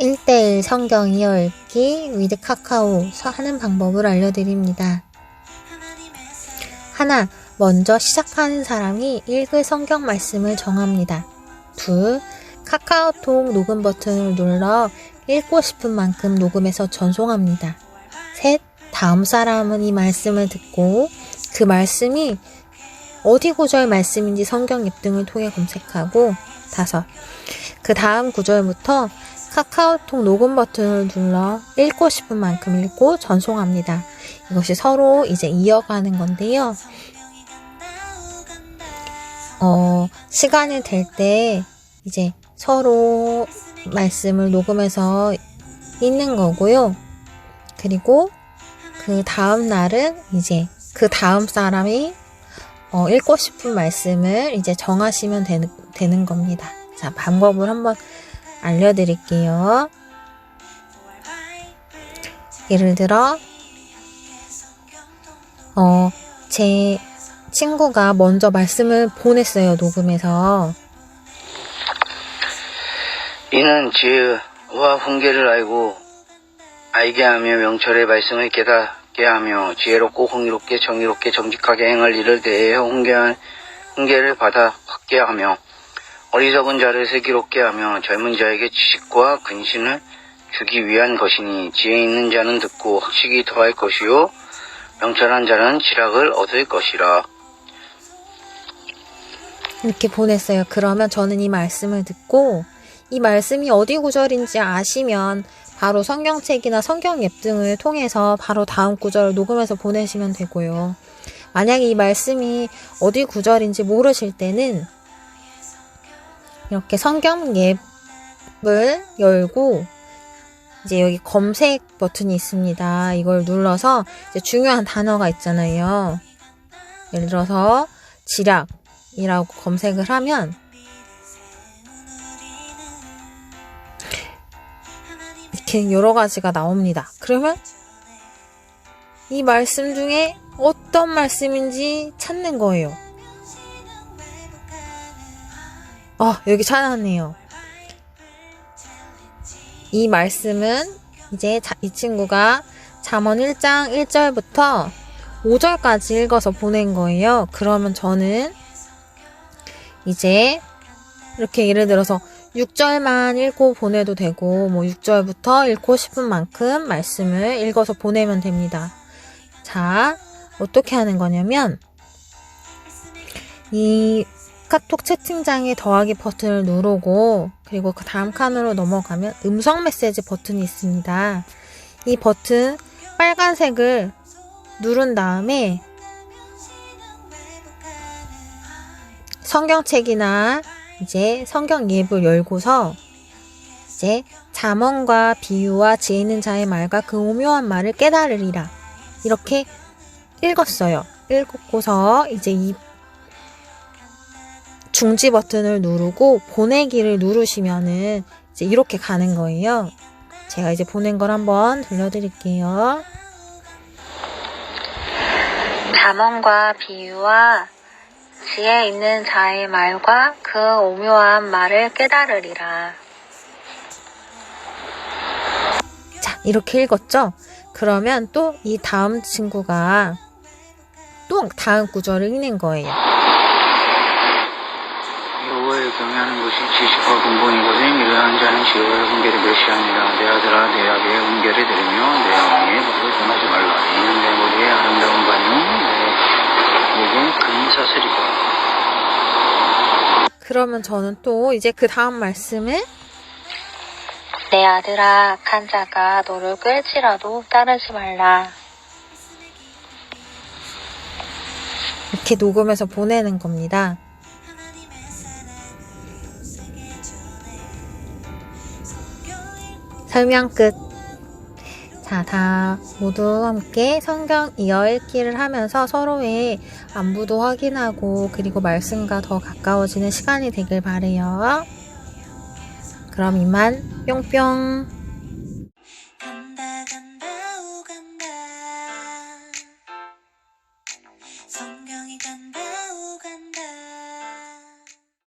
1대1 성경 이어읽기 위드 카카오 하는 방법을 알려드립니다. 하나, 먼저 시작하는 사람이 읽을 성경 말씀을 정합니다. 둘, 카카오톡 녹음 버튼을 눌러 읽고 싶은 만큼 녹음해서 전송합니다. 셋, 다음 사람은 이 말씀을 듣고 그 말씀이 어디 구절 말씀인지 성경 앱 등을 통해 검색하고 다섯, 그 다음 구절부터 카카오톡 녹음 버튼을 눌러 읽고 싶은 만큼 읽고 전송합니다. 이것이 서로 이제 이어가는 건데요. 어, 시간이 될 때 이제 서로 말씀을 녹음해서 읽는 거고요. 그리고 그 다음 날은 이제 그 다음 사람이 어, 읽고 싶은 말씀을 이제 정하시면 되는, 되는 겁니다. 자, 방법을 한번 알려드릴게요. 예를 들어, 어, 제 친구가 먼저 말씀을 보냈어요, 녹음해서. 이는 지혜와 훈계를 알고 알게 하며 명철의 말씀을 깨 닫게 하며 지혜롭고 흥미롭게 정의롭게 정직하게 행할 일을 대해 훈계한 훈계를 받아 갖게 하며 어리석은 자를 슬기롭게 하며 젊은 자에게 지식과 근신을 주기 위한 것이니 지혜 있는 자는 듣고 학식이 더할 것이요 명철한 자는 지락을 얻을 것이라. 이렇게 보냈어요. 그러면 저는 이 말씀을 듣고 이 말씀이 어디 구절인지 아시면 바로 성경책이나 성경 앱 등을 통해서 바로 다음 구절을 녹음해서 보내시면 되고요. 만약에 이 말씀이 어디 구절인지 모르실 때는 이렇게 성경 앱을 열고 이제 여기 검색 버튼이 있습니다. 이걸 눌러서 중요한 단어가 있잖아요. 예를 들어서 지략이라고 검색을 하면 이렇게 여러 가지가 나옵니다. 그러면 이 말씀 중에 어떤 말씀인지 찾는 거예요. 아, 여기 찾았네요. 이 말씀은 이제 자- 이 친구가 잠언 1장 1절부터 5절까지 읽어서 보낸 거예요. 그러면 저는 이제 이렇게 예를 들어서 6절만 읽고 보내도 되고 뭐 6절부터 읽고 싶은 만큼 말씀을 읽어서 보내면 됩니다. 자, 어떻게 하는 거냐면 이 카톡 채팅창에 더하기 버튼을 누르고 그리고 그 다음 칸으로 넘어가면 음성 메시지 버튼이 있습니다. 이 버튼 빨간색을 누른 다음에 성경책이나 이제 성경 앱을 열고서 이제 잠언과 비유와 지혜 있는 자의 말과 그 오묘한 말을 깨달으리라 이렇게 읽었어요. 읽고서 이제 이 중지 버튼을 누르고 보내기를 누르시면은 이제 이렇게 가는 거예요. 제가 이제 보낸 걸 한번 들려드릴게요. 잠언과 비유와 지혜 있는 자의 말과 그 오묘한 말을 깨달으리라. 자, 이렇게 읽었죠? 그러면 또 이 다음 친구가 또 다음 구절을 읽는 거예요. 여호와를 경외하는 것이 지식과 근본이거든 이러한 자는 지혜와 훈계를 멸시하니라 내 아들아 내 아비의 훈계를 들으며 내 어머니의 법을 떠나지 말라 이는 내 머리에 아름다운 반요 내 목에 큰 사슬이다 그러면 저는 또 이제 그 다음 말씀을 내 아들아, 악한 자가 너를 끌지라도 따르지 말라. 이렇게 녹음해서 보내는 겁니다. 설명 끝. 자, 다 모두 함께 성경 이어 읽기를 하면서 서로의 안부도 확인하고 그리고 말씀과 더 가까워지는 시간이 되길 바래요. 그럼 이만 뿅뿅.